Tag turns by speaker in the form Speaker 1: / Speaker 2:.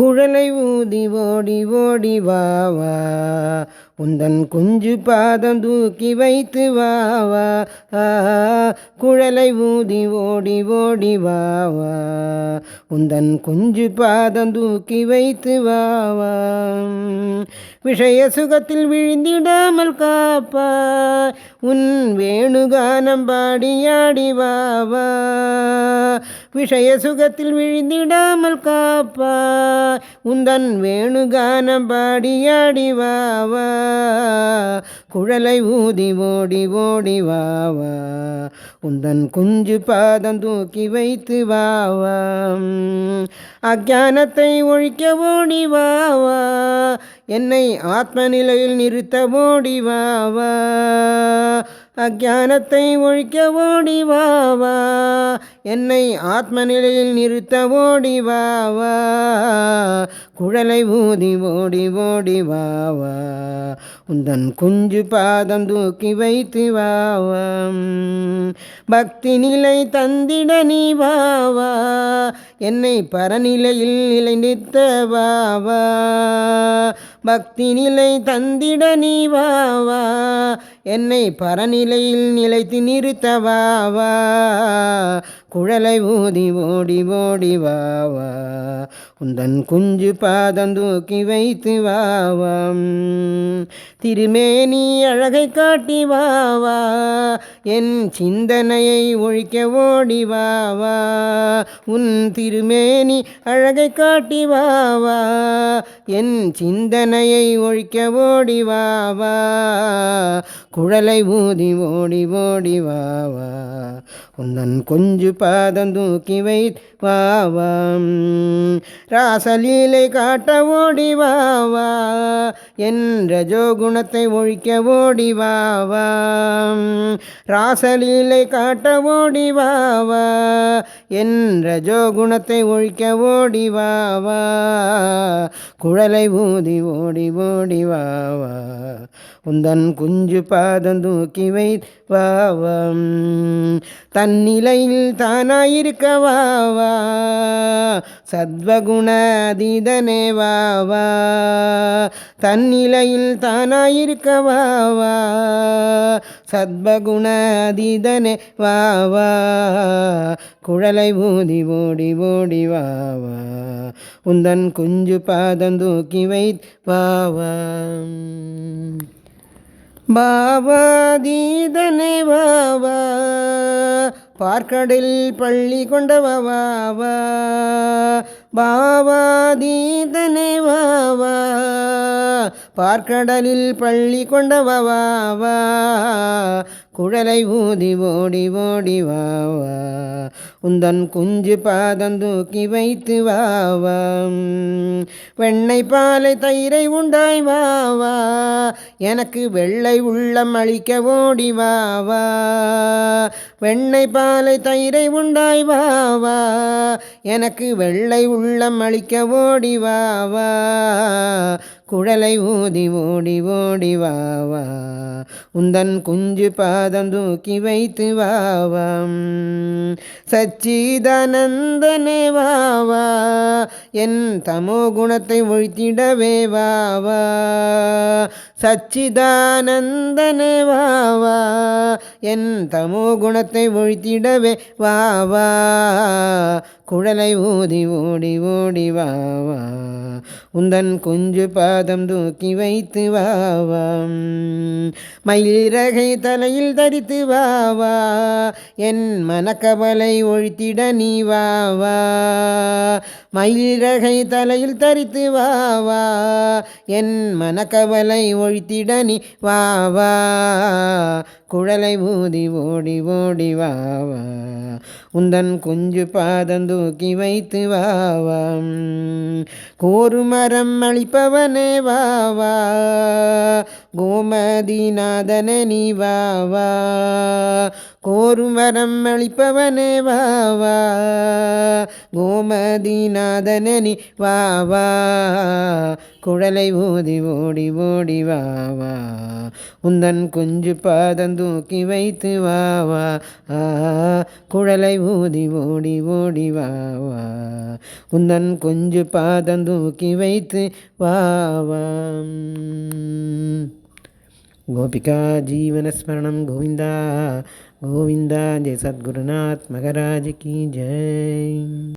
Speaker 1: குழலை ஊதி ஓடி ஓடி வா உந்தன் குஞ்சு பாதம் தூக்கி வைத்து வா வா குழலை ஊதி ஓடி ஓடி வா வா. உந்தன் குஞ்சு பாதம் தூக்கி வைத்து வா வா. விஷய சுகத்தில் விழுந்திடாமல் காப்பா. உன் வேணுகானம் பாடியாடி வா வா. விஷய சுகத்தில் விழுந்திடாமல் காப்பா. உந்தன் வேணுகானம் பாடியாடி வா வா. குழலை ஊதி ஓடி ஓடி வாவா உந்தன் குஞ்சு பாதம் தூக்கி வைத்து வாவா அஜானத்தை ஒழிக்க ஓடி வாவா என்னை ஆத்ம நிலையில் நிறுத்த ஓடி வாவா அஜானத்தை ஒழிக்க ஓடிவாவா என்னை ஆத்ம நிலையில் நிறுத்த ஓடிவாவா குழலை ஊதி ஓடி ஓடிவாவா உந்தன் குஞ்சு பாதம் தூக்கி வைத்து வா. பக்தி நிலை தந்திட நீ வாவா என்னை பரநிலையில் நிலைநிறுத்த வா வாவா பக்தி நிலை தந்திட நீ வாவா என்னை பரநிலையில் நிலைத்து நிறுத்த வா குழலை ஊதி ஓடி ஓடி வாவா உந்தன் குஞ்சு பாதம் தூக்கி வைத்து வா திருமேனி அழகை காட்டி வாவா என் சிந்தனையை ஒழிக்க ஓடி வா உன் திருமேனி அழகை காட்டி வா என் சிந்தனையை ஒழிக்க ஓடி வா குழலை ஊதி ஓடி ஓடி வா உந்தன் கொஞ்சு பாதம் தூக்கி வை வா. ராசலீலை காட்ட ஓடி வா என் ரஜோகுணத்தை ஒழிக்க ஓடி வா. ராசலீலை காட்ட ஓடிவாவா? வா வா என் ரஜோ ஒழிக்க ஓடிவாவா? குழலை ஊதி ஓடி ஓடிவாவா? உந்தன் குஞ்சு பாதம் தூக்கி வைவாவம் தன்னிலையில் தானாயிருக்க வா வா சத்வகுண அதீதனே வா தன்னிலையில் தானாயிருக்க வா வா சத்வகுண வா வா. குழலை ஊதி ஓடி ஓடி வா வா. உந்தன் குஞ்சு பாதம் தூக்கி வை வா வா. பாவாதீதனே வாவா பார்க்கடல் பள்ளி கொண்டவா வாவா பாவாதீதனே வாவா பார்க்கடலில் பள்ளி கொண்டவா குழலை ஊதி ஓடி ஓடி வாவா உந்தன் குஞ்சு பாதம் தூக்கி வைத்து வாவா வெண்ணெய் பாலை தயிரை உண்டாய் வாவா எனக்கு வெள்ளை உள்ளம் அழிக்க ஓடி வாவா வெண்ணெய் பாலை தயிரை உண்டாய் வாவா எனக்கு வெள்ளை உள்ளம் அழிக்க ஓடி வாவா குழலை ஊதி ஓடி ஓடி வாவா உந்தன் குஞ்சு பாதம் தூக்கி வைத்து வாவாம் சச்சிதானந்தனே வாவா என் தமோ குணத்தை ஒழித்திடவே வாவா சச்சிதானந்தனே வாவா என் தமோ குணத்தை ஒழித்திடவே வாவா குழலை ஊதி ஓடி ஓடி வாவா உந்தன் குஞ்சு பாத பாதம் தூக்கி வைத்து வாவாம். மயிலிறகை தலையில் தரித்து வாவா. என் மனக்கவலை ஒழித்திட நீ வாவா. மயிலிறகை தலையில் தரித்து வாவா. என் மனக்கவலை ஒழித்திட நீ வாவா. குழலை ஊதி ஓடி ஓடி வாவா உந்தன் குஞ்சு பாதம் தூக்கி வைத்து வாவாம் கோரு மரம் அளிப்பவனே வாவா கோமதிநாதன நீ வாவா கோரும் வரம் அளிப்பவனே வாவா கோமதிநாதனி வாவா குழலை ஓதி ஓடி ஓடி வாவா உந்தன் குஞ்சு பாதம் தூக்கி வைத்து வாவா குழலை ஊதி ஓடி ஓடி வாவா உந்தன் குஞ்சு பாதம் தூக்கி வைத்து வா. గోపికా జీవనస్మరణం గోవింద. గోవింద జయ సద్గురునాథ్ మగరాజకి జై.